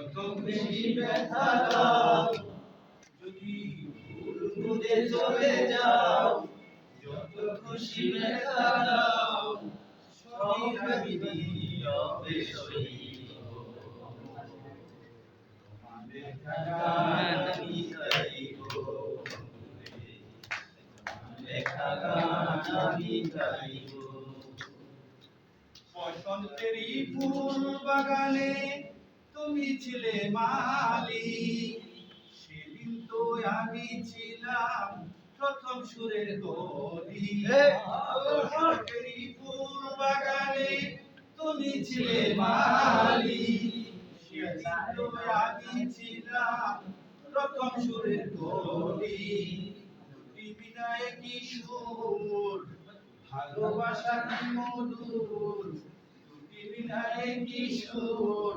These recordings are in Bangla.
যত খুশি ব্যথা দাও যদি ভুল চলে যাও যত খুশি ব্যথা দাও বাগানে তুমি ছিলে মালি সেদিন তো আমি ছিলাম প্রথম সুরের বসন্তেরই ফুল বাগানে তুমি ছিলে মালি সেদিন তো আমি ছিলাম প্রথম সুরের দুটি বিনায় কি সুর? ভালোবাসা কি মধুর? বিনায় কি সুর?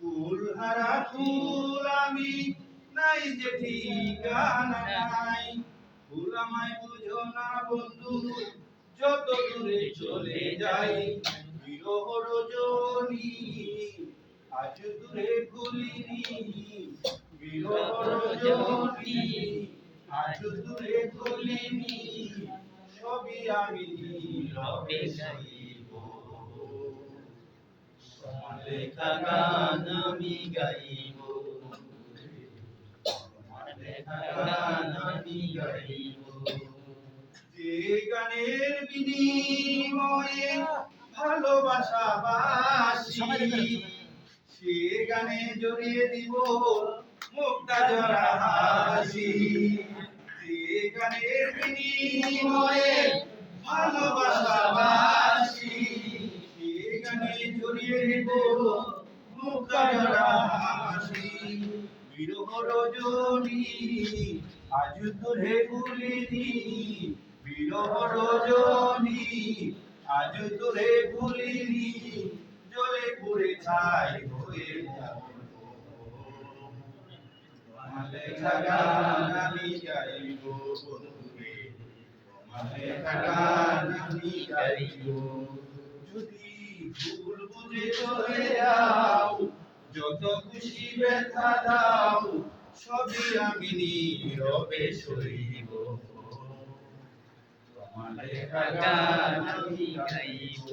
ফুল হারা ফুল আমি, নাই যে ঠিকানা নাই। ভুল আমায় বুঝো না বন্ধু, যত দূরে চলে যাই। বিরহ আজ দূরে ভুলিনি। বিরহ আজ দূরে ভুলিনি। সবই আমি নীরবে লেখা গান আমি গাইব। তোমার লেখা গান আমি গাইব। যে গানের বিনিময়ে ভালোবাসা বাসি সে গানে জড়িয়ে দিব মুক্তা জরা হাসি। যে গানের বিনিময়ে ভালোবাসা বাসি সে দিব মুক্তা হাসি বিরহ রজনী আজ তোরে ভুলিনি বিরহ রজনী আজ তোরে ভুলিনি জলে পুড়ে ছাই হয়ে যাব লেখা গান আমি গাইব বন্ধুরে তোমার লেখা গান আমি গাইব যদি ভুল বুঝে চলে যত খুশি ব্যথা দাও সবই আমি নীরবে সইব তোমার লেখা আমি গাইব